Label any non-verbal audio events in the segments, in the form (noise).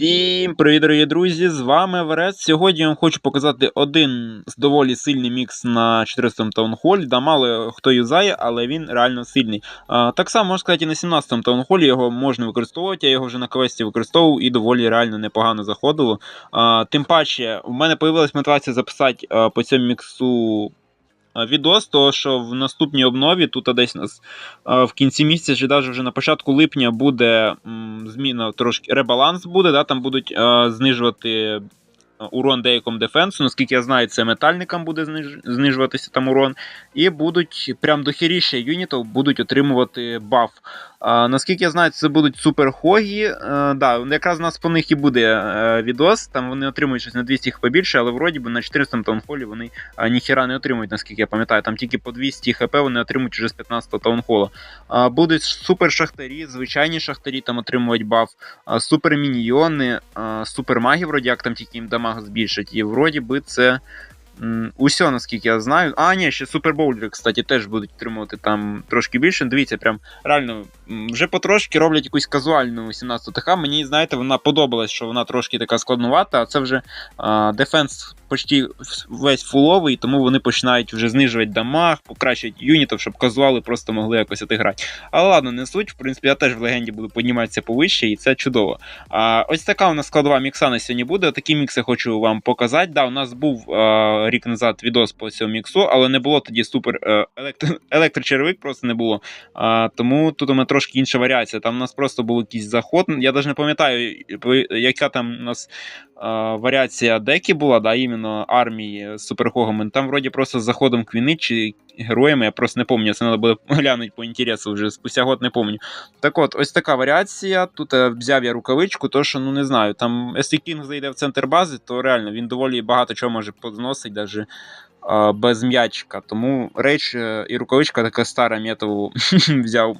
Всім привіт, дорогі друзі! З вами Верес. Сьогодні я вам хочу показати один доволі сильний мікс на 400 таунхолі. Да, мало хто юзає, але він реально сильний. А, так само можна сказати, і на 17-му таунхолі його можна використовувати. Я його вже на квесті використовував і доволі реально непогано заходило. А, тим паче, у мене з'явилася мотивація записати а, по цьому міксу. А, Відос, того, що в наступній обнові, тут десь нас в кінці місяця, чи навіть вже на початку липня буде зміна трошки ребаланс буде, да, там будуть знижувати е, урон деякому дефенсу. Наскільки я знаю, це метальникам буде зниж- знижуватися там урон. І будуть прям дохеріше юнітів будуть отримувати баф. А, наскільки я знаю, це будуть суперхогі. Е, да, якраз у нас по них і буде е, відос. Там вони отримують щось на 200 хп більше, але вроді би на 400 таунхолі вони а, ніхіра не отримують, наскільки я пам'ятаю. Там тільки по 200 хп вони отримують вже з 15 таунхола. А, будуть супер шахтарі, звичайні шахтарі там отримують баф, супер міньйони, а, супер маги, вроді як там тільки їм дамаг збільшать. І вроді би це. Усьо, наскільки я знаю. А, ні, ще супербоулери, кстати, теж будуть отримувати там трошки більше. Дивіться, прям реально вже потрошки роблять якусь казуальну 17 ТХ. Мені, знаєте, вона подобалась, що вона трошки така складнувата, а це вже дефенс почти весь фуловий, тому вони починають вже знижувати дамаг, покращувати юнітів, щоб казуали просто могли якось отиграти. Але ладно, не суть. В принципі, я теж в легенді буду підніматися повище, і це чудово. А, ось така у нас складова мікса на сьогодні буде. Такі мікси хочу вам показати. Да, у нас був рік назад відос по цьому міксу, але не було тоді супер е, електро, (laughs) електрочервик, просто не було. Тому тут у мене трошки інша варіація. Там у нас просто був якийсь заход. Я навіть не пам'ятаю, яка там у нас варіація деки була, да, іменно армії з суперхогами. Там вроді просто з заходом квіни чи героями, я просто не пам'ятаю, це треба буде (laughs) глянути по інтересу вже спустя год не пам'ятаю. Так от, ось така варіація. Тут е, взяв я рукавичку, то що ну не знаю. Там, якщо Кінг зайде в центр бази, то реально він доволі багато чого може позносить, навіть без м'ячика. Тому реч е, і рукавичка така стара метову (laughs) взяв.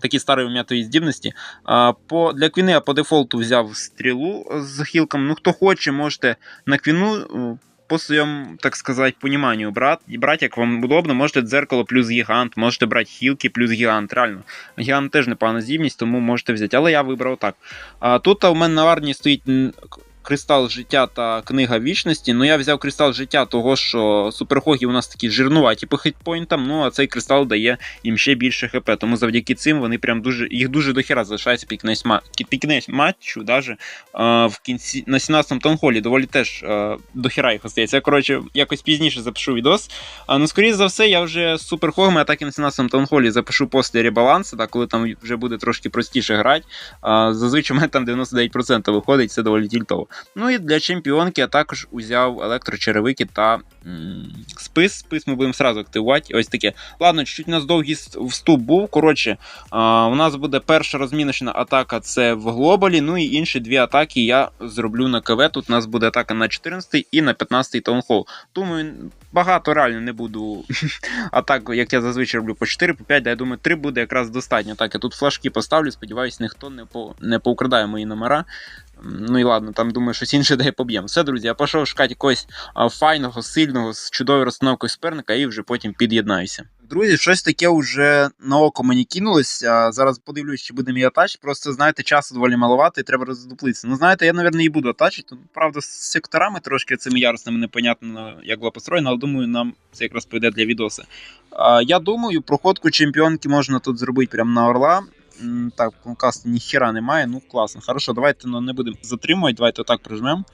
Такі старі м'ятові здібності. А, по, для квіни я по дефолту взяв стрілу з хілком. Ну, хто хоче, можете на квіну е, по своєму, так сказати, поніманню брати, брати, як вам удобно, можете дзеркало плюс гігант, можете брати хілки плюс гігант. Реально. Гігант теж непогана здібність, тому можете взяти. Але я вибрав так. А, тут у мене на армії стоїть кристал життя та книга вічності. Ну я взяв кристал життя, того що суперхоги у нас такі жирнуваті по хітпоінтам, ну а цей кристал дає їм ще більше хп. Тому завдяки цим вони прям дуже їх дуже дохера залишається під кінець, ма- матчу, даже а, в кінці на 17-му таунхолі доволі теж а, дохера їх остається. Коротше якось пізніше запишу відос. А ну скоріше за все, я вже з суперхогами атаки на 17-му таунхолі запишу після ребалансу, так, коли там вже буде трошки простіше грати. А, зазвичай у мене там 99% виходить, це доволі тільтово. Ну і для чемпіонки я також узяв електрочеревики та м, спис. Спис ми будемо сразу активувати. Ось таке. Ладно, чуть-чуть у нас довгий вступ був. Коротше, а, у нас буде перша розміночна атака це в глобалі. Ну і інші дві атаки я зроблю на КВ. Тут у нас буде атака на 14 і на 15 таунхол. Думаю, багато реально не буду (laughs) атак, як я зазвичай роблю по 4, по 5, да я думаю, 3 буде якраз достатньо. Так, я тут флажки поставлю, сподіваюсь, ніхто не, по, не поукрадає мої номера. Ну і ладно, там думаю, щось інше де поб'ємо. Все, друзі, я пішов шукати якогось а, файного, сильного, з чудовою розстановкою суперника і вже потім під'єднаюся. Друзі, щось таке вже на око мені кинулось. А зараз подивлюсь, чи буде мій атач. Просто знаєте, часу доволі маловато і треба роздуплитися. Ну, знаєте, я, мабуть, і буду атачити. Правда, з секторами трошки цими ярусними непонятно, як було построєно, але думаю, нам це якраз піде для відоси. А, я думаю, проходку чемпіонки можна тут зробити прямо на орла. Так, в конкасті ніхіра немає. Ну, класно. Хорошо, давайте ну, не будемо затримувати, давайте отак прижмемо.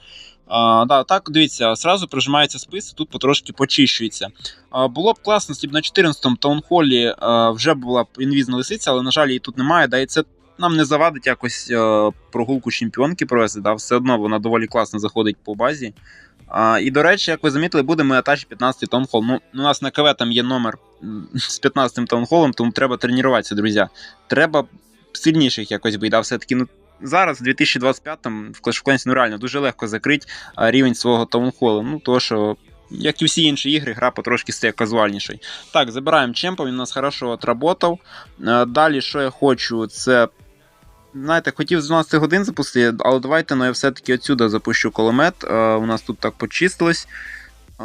А, да, так, дивіться, сразу прижимається спис, тут потрошки почищується. А, було б класно, якщо на 14-му таунхолі а, вже була б інвізна лисиця, але, на жаль, її тут немає. Да, і це нам не завадить якось а, прогулку чемпіонки провести. Да, все одно вона доволі класно заходить по базі. А, і, до речі, як ви замітили, буде ми атачі 15 таунхол. Ну, у нас на КВ там є номер з 15 таунхолом, тому треба тренуватися, друзі. Треба сильніших якось бити. Да, все-таки ну, зараз, в 2025-му, в Clash of Clans, ну реально дуже легко закрити рівень свого таунхолу. Ну, то що. Як і всі інші ігри, гра потрошки стає казуальнішою. Так, забираємо чемпа, він у нас хорошо отработав. Е, Далі, що я хочу, це. Знаєте, хотів з 12 годин запустити, але давайте ну, я все-таки отсюди запущу кулемет. Е, у нас тут так почистилось. Е,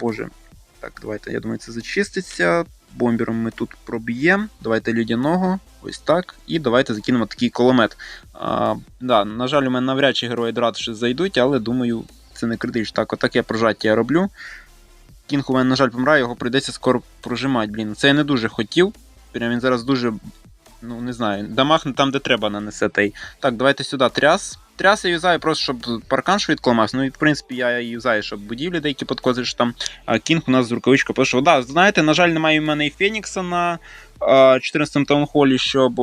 Боже. Так, давайте, я думаю, це зачиститься. бомбером ми тут проб'ємо. Давайте людяного. Ось так. І давайте закинемо такий кулемет. А, да, На жаль, у мене навряд чи герої драт ще зайдуть, але думаю, це не критично. Так, отак я прожаття роблю. Кінг у мене, на жаль, помирає, його прийдеться скоро прожимати. Блін, це я не дуже хотів. Прям він зараз дуже. Ну, не знаю, дамаг там, де треба нанесе той. Так, давайте сюди тряс. Тряс я юзаю просто, щоб паркан швидко ламався. Ну і в принципі я юзаю, щоб будівлі деякі підкозиш там. А кінг у нас з рукавичка пішов. Да, знаєте, на жаль, немає в мене і Фенікса на 14-му таунхолі, щоб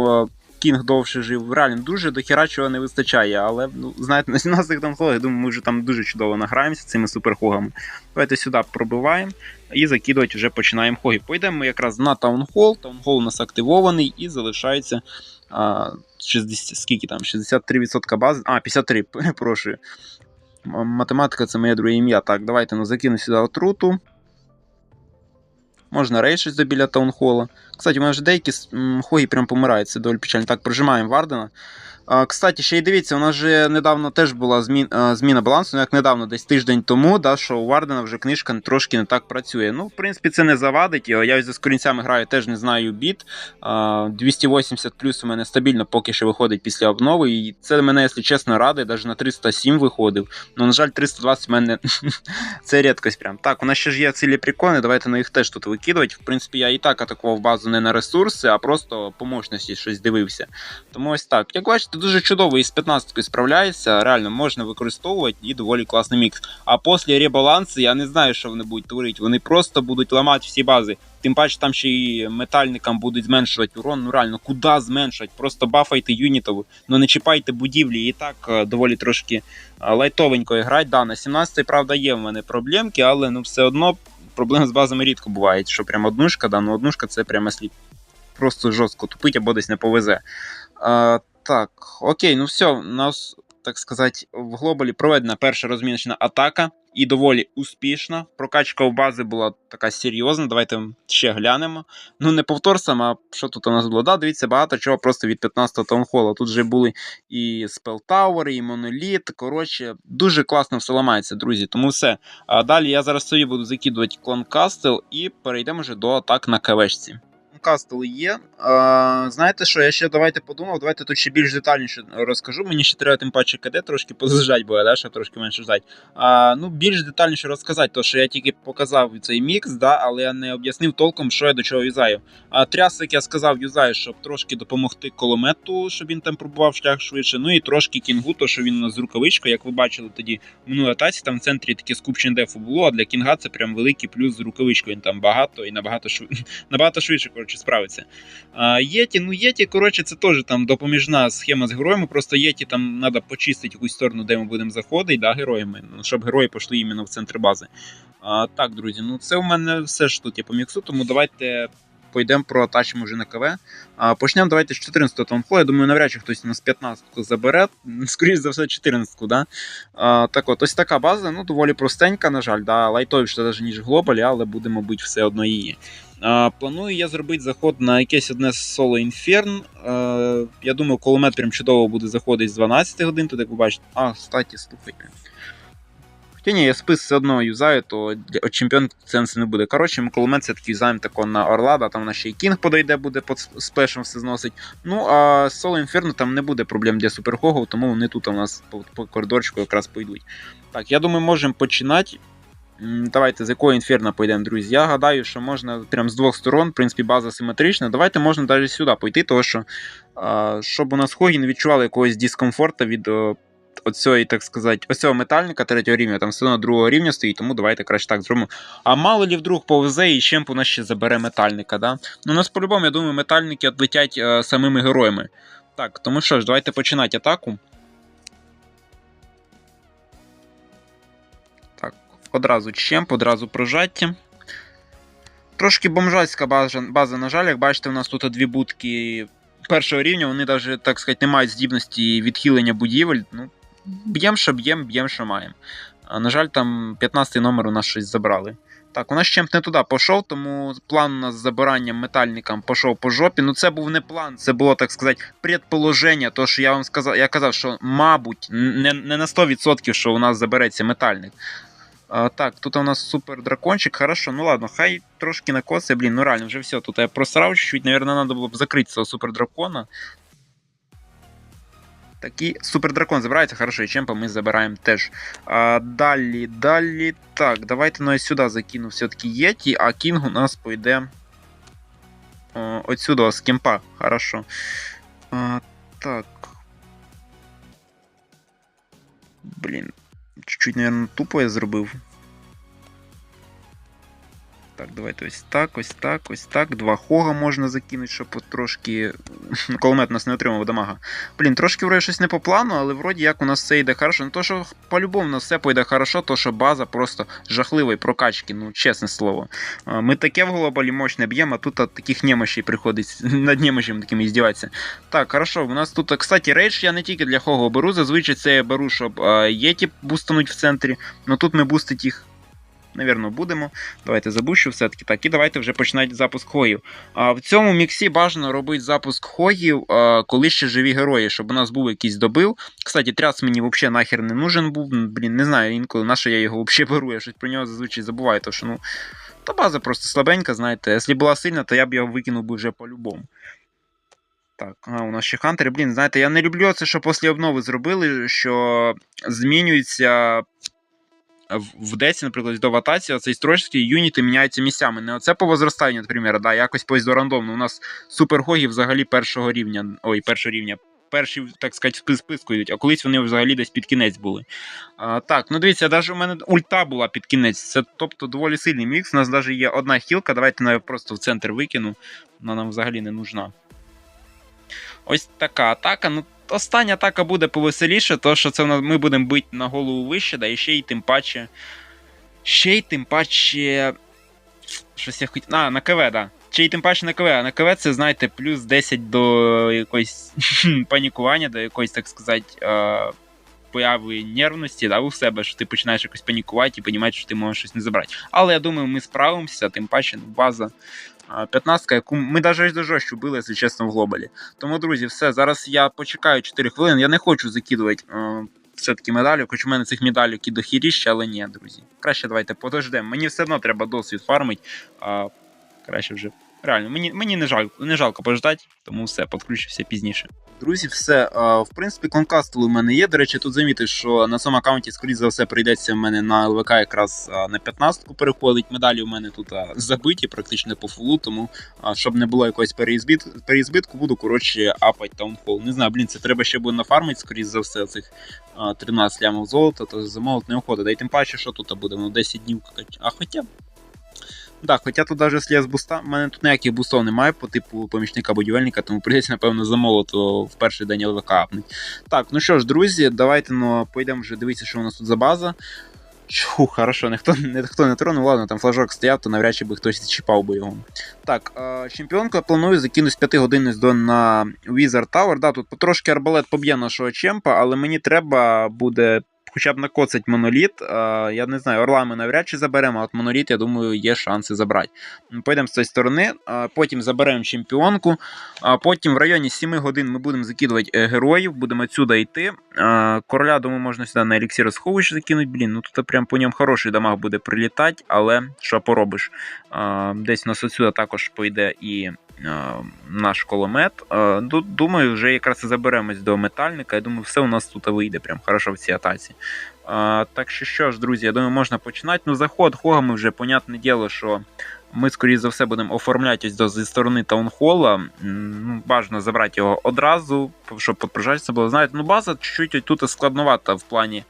Кінг довше жив. Реально дуже до чого не вистачає. Але ну, знаєте, на 17 таунхолах, я думаю, ми вже там дуже чудово награємося цими суперхогами. Давайте сюди пробиваємо і закидувати вже починаємо хоги. Пойдемо ми якраз на таунхол. Таунхол у нас активований і залишається. А, 60, скільки там? 63% бази. А, 53, (laughs) перепрошую. Математика це моє друге ім'я. Так, давайте ну, закину сюди отруту. Можна рейшить біля таунхола. Кстати, у мене вже деякі хоги прям помирають, це доволі печально. Так, прожимаємо Вардена. Кстати, ще й дивіться, у нас же недавно теж була змін, зміна балансу, ну як недавно, десь тиждень тому, да, що у Вардена вже книжка трошки не так працює. Ну, в принципі, це не завадить. Я із корінцями граю, теж не знаю біт. 280 плюс у мене стабільно поки що виходить після обнови. І це мене, якщо чесно, радить, навіть на 307 виходив. Ну, на жаль, 320 в мене (laughs) це рідкость прям. Так, у нас ще ж є цілі прикони, давайте на їх теж тут викидувати. В принципі, я і так атакував базу не на ресурси, а просто по мощності щось дивився. Тому ось так. Як бачите, дуже чудово із 15 справляється, реально можна використовувати і доволі класний мікс. А після ребалансу я не знаю, що вони будуть творити. Вони просто будуть ламати всі бази. Тим паче там ще й метальникам будуть зменшувати урон. Ну реально, куди зменшувати? Просто бафайте юнітов, ну не чіпайте будівлі. І так е, доволі трошки е, лайтовенько грати. Да, на 17 правда, є в мене проблемки, але ну все одно проблеми з базами рідко бувають. Що прям однушка, да, ну однушка це прямо слід. Просто жорстко тупить або десь не повезе. А, так, окей, ну все, у нас, так сказати, в глобалі проведена перша розміночна атака і доволі успішна. Прокачка в бази була така серйозна. Давайте ще глянемо. Ну, не повтор сам, а що тут у нас було? Да, Дивіться, багато чого просто від 15-го таунхола. Тут вже були і спелтауери, і моноліт. Коротше, дуже класно все ламається, друзі. Тому все. А далі я зараз собі буду закидувати клон Кастел і перейдемо вже до атак на кавешці. Кастл є. А, Знаєте що, я ще давайте подумав, давайте тут ще більш детальніше розкажу. Мені ще треба тим паче КД трошки позажати, бо да, ще трошки менше ждать. А, Ну, Більш детальніше розказати, то що я тільки показав цей мікс, да, але я не об'яснив толком, що я до чого юзаю. А тряс, як я сказав, юзаю, щоб трошки допомогти коломету, щоб він там пробував шлях швидше. Ну і трошки кінгу, то що він з рукавичкою, як ви бачили тоді в минулій атаці, там в центрі таке скупчення дефу було, а для кінга це прям великий плюс з рукавичкою. Він там багато і набагато швид... (laughs) набагато швидше коротше, справиться. А, Єті, ну Єті, коротше, це теж там допоміжна схема з героями. Просто Єті там треба почистити якусь сторону, де ми будемо заходити, да, героями, ну, щоб герої пішли іменно в центр бази. А, Так, друзі, ну це у мене все ж тут є по міксу, тому давайте. Пойдемо проатачимо вже на КВ. А, Почнемо давайте з 14-го таунхолу. Я думаю, навряд чи хтось нас 15 забере. Скоріше за все, 14 да? А, Так от, ось така база, ну доволі простенька, на жаль, да? лайтовіше навіть ніж в глобалі, але будемо бути все одно її. Планую я зробити заход на якесь одне соло інферн. Я думаю, кулемет прям чудово буде заходити з 12 годин, тут як ви бачите. А, кстати, слухайте. Хоча ні, я спис все одно юзаю, то для чемпіон сенсу не буде. Коротше, ми кулемет все-таки юзаємо тако на Орлада, там на ще й Кінг подойде, буде під спешем все зносить. Ну, а соло інферно там не буде проблем для суперхогов, тому вони тут у нас по, по коридорчику якраз пойдуть. Так, я думаю, можемо починати. Давайте з якого інферно пойдемо, друзі. Я гадаю, що можна прям з двох сторон, в принципі, база симетрична. Давайте можна навіть сюди пойти, тому що щоб у нас хогі не відчували якогось дискомфорту від оцього, так сказати, оцього метальника третього рівня, там все одно другого рівня стоїть, тому давайте краще так зробимо. А мало ли вдруг повезе і чемп у нас ще забере метальника. да? Ну, у нас по-любому, я думаю, метальники відлетять е, самими героями. Так, тому що ж, давайте починати атаку. Одразу чемп, одразу прожаття. Трошки бомжацька база, база, на жаль, як бачите, у нас тут дві будки першого рівня, вони навіть, так сказати, не мають здібності відхилення будівель. Ну, Б'ємо, що б'ємо, б'ємо, що маємо. А, На жаль, там 15 номер у нас щось забрали. Так, у нас чемп не туди пішов, тому план у нас з забиранням метальникам пішов по жопі. Ну це був не план, це було, так сказати, предположення. То, що я вам сказав, я казав, що, мабуть, не не на 100%, що у нас забереться метальник. А, так, тут у нас супер дракончик. Хорошо, ну ладно, хай трошки накосе, блін, ну реально, вже все. Тут я просрав чуть-чуть, наверное, надо було б закрити цього супер дракона. Такий супер дракон забирається, хорошо, і чемпа ми забираємо теж. А, Далі, далі. Так, давайте ну, я сюди закину все-таки Єті, а Кінг у нас пойде. Отсюда, з кемпа. Хорошо. А, так. Блін. Чуть-чуть, наверное, тупо я зробив. Так, давайте ось так, ось так, ось так. Два хога можна закинути, щоб трошки. Кулемет нас не отримав дамага. Блін, трошки вроде щось не по плану, але вроді як у нас все йде хорошо. Ну то, що по-любому у нас все пойде хорошо, то що база просто жахливої прокачки, ну чесне слово. Ми таке в глобалі мощне б'ємо, а тут от таких немощей приходить (laughs) над немощами такими здіватися. Так, хорошо, у нас тут, кстати, рейдж я не тільки для хого беру, зазвичай це я беру, щоб єті бустануть в центрі. Ну тут ми бустить їх Навірно, будемо. Давайте забущу все-таки так. І давайте вже починати запуск хогів. А в цьому міксі бажано робити запуск хогів, а, коли ще живі герої, щоб у нас був якийсь добив. Кстати, тряс мені взагалі нахер не нужен був. Блін, не знаю інколи на що я його взагалі беру. Я щось про нього зазвичай забуваю, тому що ну. Та база просто слабенька, знаєте. Якщо була сильна, то я б його викинув би вже по-любому. Так, а у нас ще хантери. Блін, знаєте, я не люблю це, що після обнови зробили, що змінюється в Десі, наприклад, до ватації, цей строчці юніти міняються місцями. Не оце по возростанню, наприклад, да, якось по рандомно. У нас супергоги взагалі першого рівня. Ой, першого рівня. Перші, так сказати, в списку йдуть, а колись вони взагалі десь під кінець були. А, Так, ну дивіться, навіть у мене ульта була під кінець. Це тобто доволі сильний мікс. У нас навіть є одна хілка. Давайте я просто в центр викину. Вона нам взагалі не нужна. Ось така атака. Ну, остання атака буде повеселіше, то що це ми будемо бити на голову вище, да і ще й тим паче. Ще й тим паче. Щось я хотів. А, на КВ, да. Ще й тим паче на КВ. А на КВ це, знаєте, плюс 10 до якоїсь (laughs) панікування, до якоїсь, так сказати, появи нервності да, у себе, що ти починаєш якось панікувати і розумієш, що ти можеш щось не забрати. Але я думаю, ми справимося, тим паче ну, база 15, яку ми навіть до жорстче били, якщо чесно, в глобалі. Тому, друзі, все. Зараз я почекаю 4 хвилини. Я не хочу закидувати е, все-таки медалі, хоч у мене цих медалів і дохіріще, але ні, друзі. Краще давайте подождемо. Мені все одно треба досвід фармити, а краще вже. Реально, мені мені не жалко не жалко пождати, тому все, підключився пізніше. Друзі, все. В принципі, конкастл у мене є. До речі, тут замітив, що на цьому аккаунті, скоріш за все, прийдеться в мене на ЛВК якраз на 15-ку переходить. Медалі у мене тут забиті, практично по фулу, тому щоб не було якогось переізбитку, буду коротше апать таунхол. Не знаю, блін, це треба ще буде нафармити, скоріш за все, цих 13 лямів золота, то замовити не уходить. Да й тим паче, що тут буде, ну 10 днів. А хоча. Да, Хоча тут навіть якщо я з буста, в мене тут ніяких бустов немає по типу помічника будівельника, тому прийдеться, напевно, за молото в перший день ЛВК. Так, ну що ж, друзі, давайте ну, поїдемо вже дивитися, що у нас тут за база. Чу, хорошо, ніхто ніхто не тронув, ладно, там флажок стояв, то навряд чи би хтось чіпав би його. Так, чемпіонку я планую закинути з 5 годин до на Wizard Tower. Да, Тут потрошки арбалет поб'є нашого чемпа, але мені треба буде хоча б накоцать моноліт. Я не знаю, орла ми навряд чи заберемо, а от моноліт, я думаю, є шанси забрати. Пойдемо з цієї сторони, потім заберемо чемпіонку. Потім в районі 7 годин ми будемо закидувати е, героїв, будемо відсюди йти. Короля, думаю, можна сюди на еліксір сховище закинути. Блін, ну тут прям по ньому хороший дамаг буде прилітати, але що поробиш? Десь у нас отсюди також пойде і наш коломет. Думаю, вже якраз і заберемось до метальника. Я думаю, все у нас тут вийде прям хорошо в цій атаці. Так що що ж, друзі, я думаю, можна починати. Ну, заход хогами вже, понятне діло, що ми, скоріше за все, будемо оформляти ось зі сторони таунхола. Ну, Бажано забрати його одразу, щоб підпружатися було. Знаєте, ну база чуть-чуть тут складновата в плані.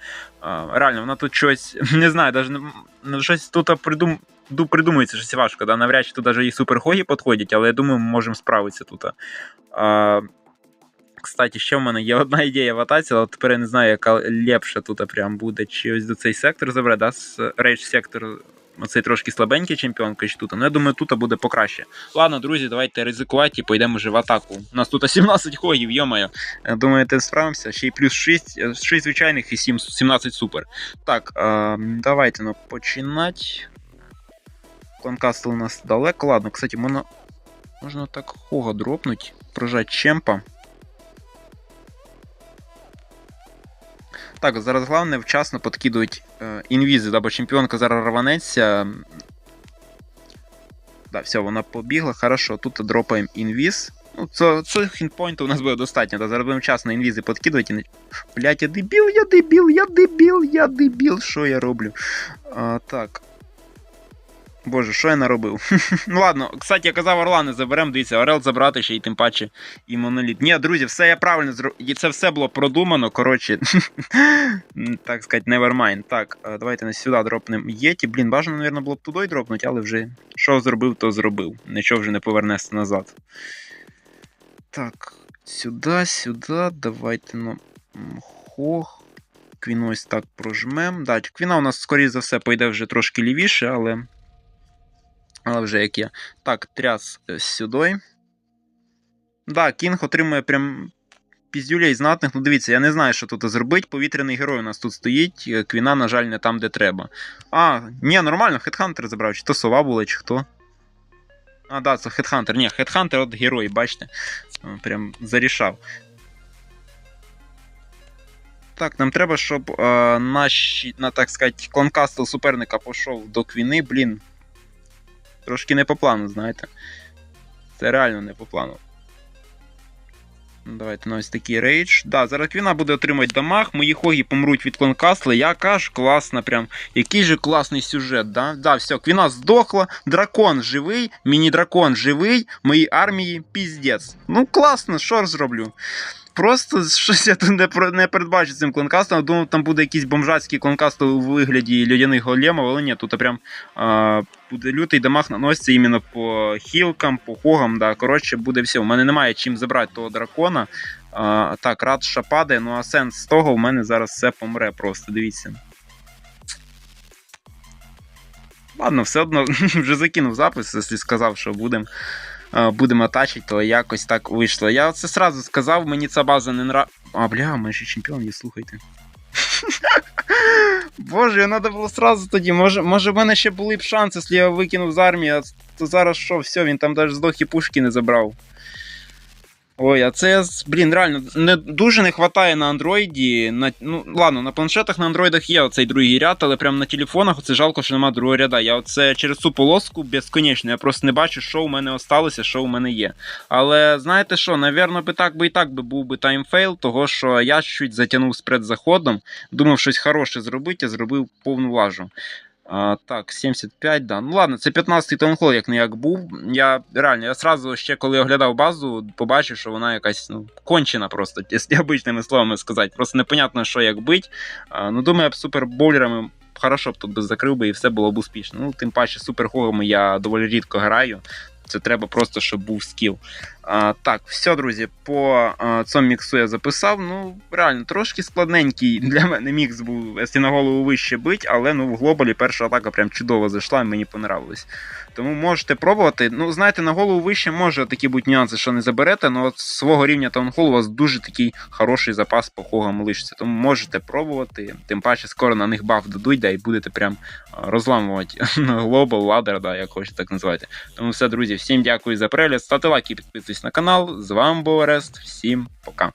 Реально, вона тут щось (laughs) не знаю, навіть щось тут придум придумується щось важко. Да? Навряд чи тут навіть і суперхоги підходять, але я думаю, ми можемо справитися тут. А, Кстати, ще в мене є одна ідея в атаці, але тепер я не знаю, яка лепша тут прям буде. Чи ось до цей сектор забере, да? рейдж сектор. Оцей трошки слабенький чемпіон тут. Ну, я думаю, тут буде покраще. Ладно, друзі, давайте ризикувати і пойдемо вже в атаку. У нас тут 17 хогів, йомаю. Думаєте, справимося? Ще й плюс 6, 6 звичайних і 7, 17 супер. Так, е, давайте ну, починати. Кланкастл у нас далеко. Ладно, кстати, можна можна так хога дропнуть, прожать чемпа. Так, зараз головне вчасно подкидують е, інвізи, або чемпіонка зараз рванеться. Да, все, вона побігла. Хорошо, тут дропаємо інвіз. Ну, це, це хінпойнту у нас буде достатньо. Да, зараз будемо вчасно інвізи підкидувати. Блять, я дебіл, я дебіл, я дебіл, я дебіл. Що я роблю? А, так. Боже, що я наробив? (laughs) ну ладно, кстати, я казав, Орла не заберемо, дивіться, Орел забрати ще й тим паче і моноліт. Ні, друзі, все я правильно зробив. Це все було продумано, коротше. (laughs) Так сказати, nevermind. Так, е, давайте на сюди дропнемо Єті. Блін, бажано, мабуть, було б туди дропнути, але вже що зробив, то зробив. Нічого вже не повернеться назад. Так, сюди, сюди, давайте ну. Хох. Квін ось так прожмем. Да, квіна у нас, скоріше за все, пойде вже трошки лівіше, але. Але вже як є. Так, тряс е, сюди. Да, Кінг отримує прям піздюлей знатних. Ну дивіться, я не знаю, що тут зробити. Повітряний герой у нас тут стоїть. е, Квіна, на жаль, не там, де треба. А, ні, нормально, Хедхантер забрав. Чи то сова була, чи хто. А, да, це Хедхантер. Ні, Хедхантер от герой, бачите. Е, Прям зарішав. Так, нам треба, щоб е, наш, на, так сказати, кланкастл суперника пішов до квіни, блін. Трошки не по плану, знаєте. Це реально не по плану. Ну, Давайте на ось такий рейдж. Да, зараз квіна буде отримати дамаг, мої хогі помруть від клонкасла. Яка ж класна, прям. Який же класний сюжет, да? Да, все, квіна здохла, дракон живий, міні-дракон живий, моїй армії піздець. Ну, класно, що ж зроблю? Просто щось я тут не, не передбачу цим клонкастом. Думав, там буде якийсь бомжацький клонкаст у вигляді людяних големів, але ні, тут прям а, буде лютий дамаг наноситься іменно по хілкам, по хогам. Да. Коротше, буде все. У мене немає чим забрати того дракона. А, так, радша падає, ну а сенс з того, у мене зараз все помре просто, дивіться. Ладно, все одно (laughs) вже закинув запис, якщо сказав, що будемо будемо тачити, то якось так вийшло. Я це сразу сказав, мені ця база не нрав. А, бля, ми ще чемпіон є, слухайте. (laughs) Боже, треба було сразу тоді. Може, може, в мене ще були б шанси, якщо я викинув з армії, а то зараз що, все, він там навіть здох і пушки не забрав. Ой, а це, блін, реально, не, дуже не вистачає на андроїді. На, ну, ладно, на планшетах на андроїдах є оцей другий ряд, але прям на телефонах це жалко, що немає другого ряда. Я оце через цю полоску безконечно. Я просто не бачу, що у мене осталося, що у мене є. Але знаєте що, навірно, би так би і так би був би таймфейл, того що я чуть затягнув з предзаходом, думав щось хороше зробити, а зробив повну лажу. А, так, 75, да. Ну ладно, це 15-й тонхол, як не як був. Я реально, я сразу ще коли оглядав базу, побачив, що вона якась ну, кончена просто, (laughs) якщо обичними словами сказати. Просто непонятно, що як бить. А, ну, думаю, б супербойлерами хорошо б тут би закрив би і все було б успішно. Ну, тим паче, суперхогами я доволі рідко граю. Це треба просто, щоб був скіл. А, так, все, друзі, по а, цьому міксу я записав. Ну, реально, трошки складненький для мене мікс був, якщо на голову вище бить, але ну, в глобалі перша атака прям чудово зайшла і мені понравилось. Тому можете пробувати. Ну, знаєте, на голову вище може такі бути нюанси, що не заберете, але от свого рівня таунхол у вас дуже такий хороший запас по хогам лишиться. Тому можете пробувати. Тим паче, скоро на них баф дадуть, да, і будете прям розламувати (laughs) глобал, ладер, да, як хочете так називати. Тому все, друзі, всім дякую за перегляд. Ставте лайки, підписуйтесь на канал. З вами був Арест. Всім пока.